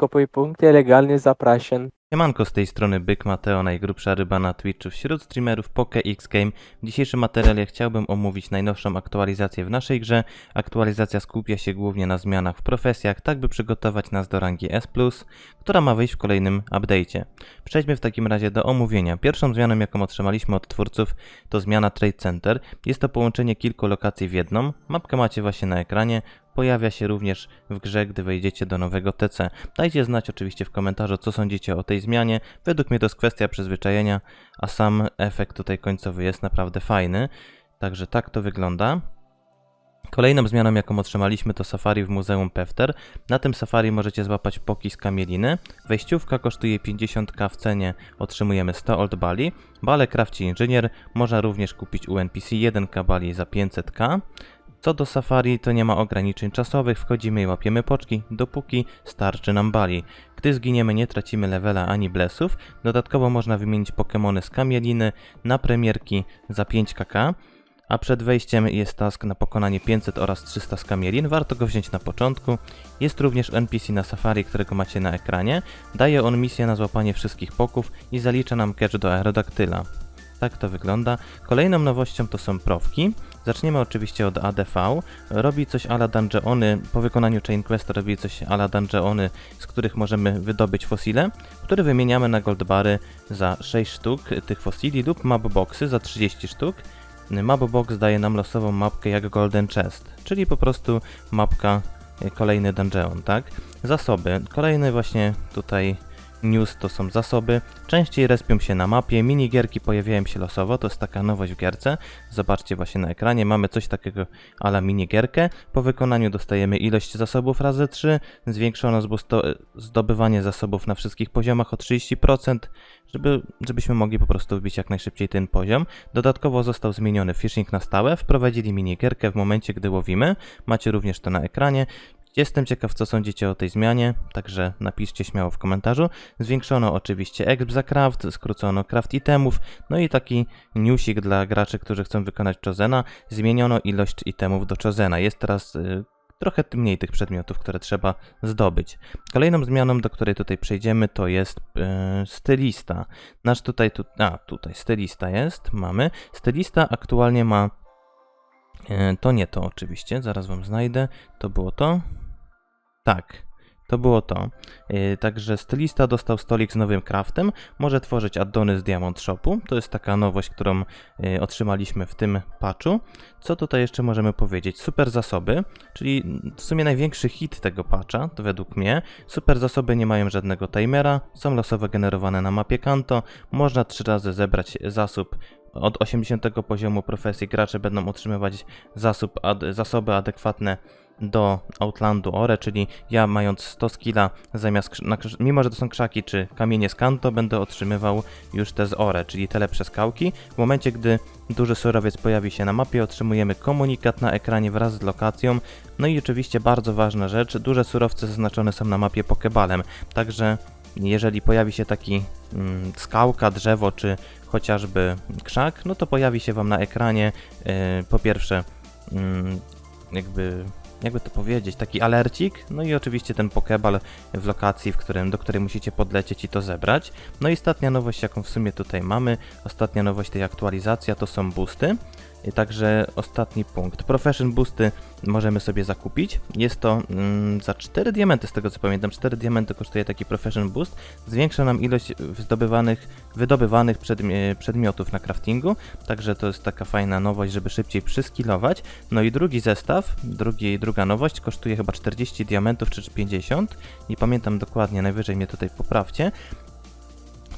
Skopuj punkty, legalnie zapraszam. Siemanko, z tej strony Byk Mateo, najgrubsza ryba na Twitchu wśród streamerów Poke X Game. W dzisiejszym materiale chciałbym omówić najnowszą aktualizację w naszej grze. Aktualizacja skupia się głównie na zmianach w profesjach, tak by przygotować nas do rangi S+, która ma wyjść w kolejnym update'cie. Przejdźmy w takim razie do omówienia. Pierwszą zmianą, jaką otrzymaliśmy od twórców, to zmiana Trade Center. Jest to połączenie kilku lokacji w jedną. Mapkę macie właśnie na ekranie. Pojawia się również w grze, gdy wejdziecie do nowego TC. Dajcie znać oczywiście w komentarzu, co sądzicie o tej zmianie. Według mnie to jest kwestia przyzwyczajenia, a sam efekt tutaj końcowy jest naprawdę fajny. Także tak to wygląda. Kolejną zmianą, jaką otrzymaliśmy, to safari w Muzeum Pefter. Na tym safari możecie złapać poki z kamieliny. Wejściówka kosztuje 50k w cenie, otrzymujemy 100 old bali. Bale krawci inżynier, można również kupić u NPC 1k bali za 500k. Co do safari, to nie ma ograniczeń czasowych, wchodzimy i łapiemy poczki, dopóki starczy nam bali. Gdy zginiemy, nie tracimy levela ani blessów. Dodatkowo można wymienić Pokémony z kamieliny na premierki za 5kk. A przed wejściem jest task na pokonanie 500 oraz 300 skamielin, warto go wziąć na początku. Jest również NPC na Safari, którego macie na ekranie. Daje on misję na złapanie wszystkich poków i zalicza nam catch do Aerodaktyla. Tak to wygląda. Kolejną nowością to są profki. Zaczniemy oczywiście od ADV. Robi coś ala dungeony, po wykonaniu Chain Questa robi coś ala dungeony, z których możemy wydobyć fosile, które wymieniamy na goldbary za 6 sztuk tych fosili lub mapboxy za 30 sztuk. Mapbox daje nam losową mapkę jak Golden Chest, czyli po prostu mapka, y, kolejny dungeon, tak? Zasoby. Kolejny właśnie tutaj news to są zasoby. Częściej respią się na mapie, minigierki pojawiają się losowo, to jest taka nowość w gierce. Zobaczcie właśnie na ekranie, mamy coś takiego ala minigierkę. Po wykonaniu dostajemy ilość zasobów razy 3, zwiększono zdobywanie zasobów na wszystkich poziomach o 30%, żeby, żebyśmy mogli po prostu wbić jak najszybciej ten poziom. Dodatkowo został zmieniony fishing na stałe, wprowadzili minigierkę w momencie, gdy łowimy. Macie również to na ekranie. Jestem ciekaw, co sądzicie o tej zmianie, także napiszcie śmiało w komentarzu. Zwiększono oczywiście exp za craft, skrócono craft itemów, no i taki newsik dla graczy, którzy chcą wykonać Chozena. Zmieniono ilość itemów do Chozena. Jest teraz y, trochę mniej tych przedmiotów, które trzeba zdobyć. Kolejną zmianą, do której tutaj przejdziemy, to jest y, stylista. Nasz tutaj, tu, a tutaj stylista jest, mamy. Stylista aktualnie ma To nie to oczywiście, zaraz wam znajdę. To było to? Tak, to było to. E, Także stylista dostał stolik z nowym craftem. Może tworzyć addony z Diamond Shopu. To jest taka nowość, którą e, otrzymaliśmy w tym patchu. Co tutaj jeszcze możemy powiedzieć? Super zasoby, czyli w sumie największy hit tego patcha, to według mnie. Super zasoby nie mają żadnego timera, są losowo generowane na mapie Kanto. Można trzy razy zebrać zasób od 80 poziomu profesji gracze będą otrzymywać zasób, ad, zasoby adekwatne do Outlandu Ore, czyli ja mając 100 skilla zamiast, na, mimo że to są krzaki czy kamienie z Kanto, będę otrzymywał już te z Ore, czyli te lepsze skałki. W momencie, gdy duży surowiec pojawi się na mapie, otrzymujemy komunikat na ekranie wraz z lokacją. No i oczywiście bardzo ważna rzecz, duże surowce zaznaczone są na mapie Pokebalem, także jeżeli pojawi się taki skałka, drzewo czy chociażby krzak, no to pojawi się Wam na ekranie e, po pierwsze mm, jakby jakby to powiedzieć, taki alercik, no i oczywiście ten pokeball w lokacji, w którym, do której musicie podlecieć i to zebrać. No i ostatnia nowość, jaką w sumie tutaj mamy, ostatnia nowość tej aktualizacji, to są boosty. Także ostatni punkt. Profession Boosty możemy sobie zakupić. Jest to mm, za 4 diamenty, z tego co pamiętam. 4 diamenty kosztuje taki Profession Boost. Zwiększa nam ilość zdobywanych, wydobywanych przedmi- przedmiotów na craftingu. Także to jest taka fajna nowość, żeby szybciej przyskilować. No i drugi zestaw, drugi, druga nowość kosztuje chyba 40 diamentów czy 50. Nie pamiętam dokładnie, najwyżej mnie tutaj poprawcie.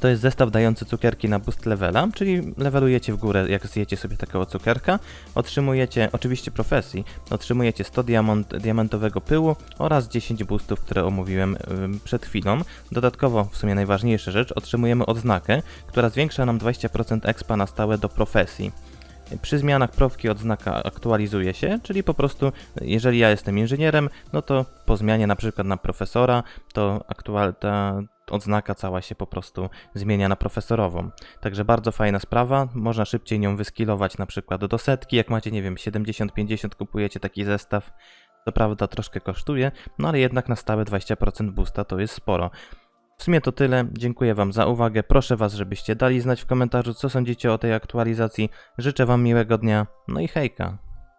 To jest zestaw dający cukierki na boost levela, czyli levelujecie w górę, jak zjecie sobie takiego cukierka. Otrzymujecie, oczywiście profesji, otrzymujecie 100 diamont, diamentowego pyłu oraz 10 boostów, które omówiłem przed chwilą. Dodatkowo, w sumie najważniejsza rzecz, otrzymujemy odznakę, która zwiększa nam 20% expa na stałe do profesji. Przy zmianach profki odznaka aktualizuje się, czyli po prostu jeżeli ja jestem inżynierem, no to po zmianie na przykład na profesora, to aktual, ta odznaka cała się po prostu zmienia na profesorową. Także bardzo fajna sprawa, można szybciej nią wyskilować na przykład do setki, jak macie, nie wiem, 70-50 kupujecie taki zestaw, Co prawda troszkę kosztuje, no ale jednak na stałe 20% boosta to jest sporo. W sumie to tyle. Dziękuję Wam za uwagę. Proszę Was, żebyście dali znać w komentarzu, co sądzicie o tej aktualizacji. Życzę Wam miłego dnia. No i hejka.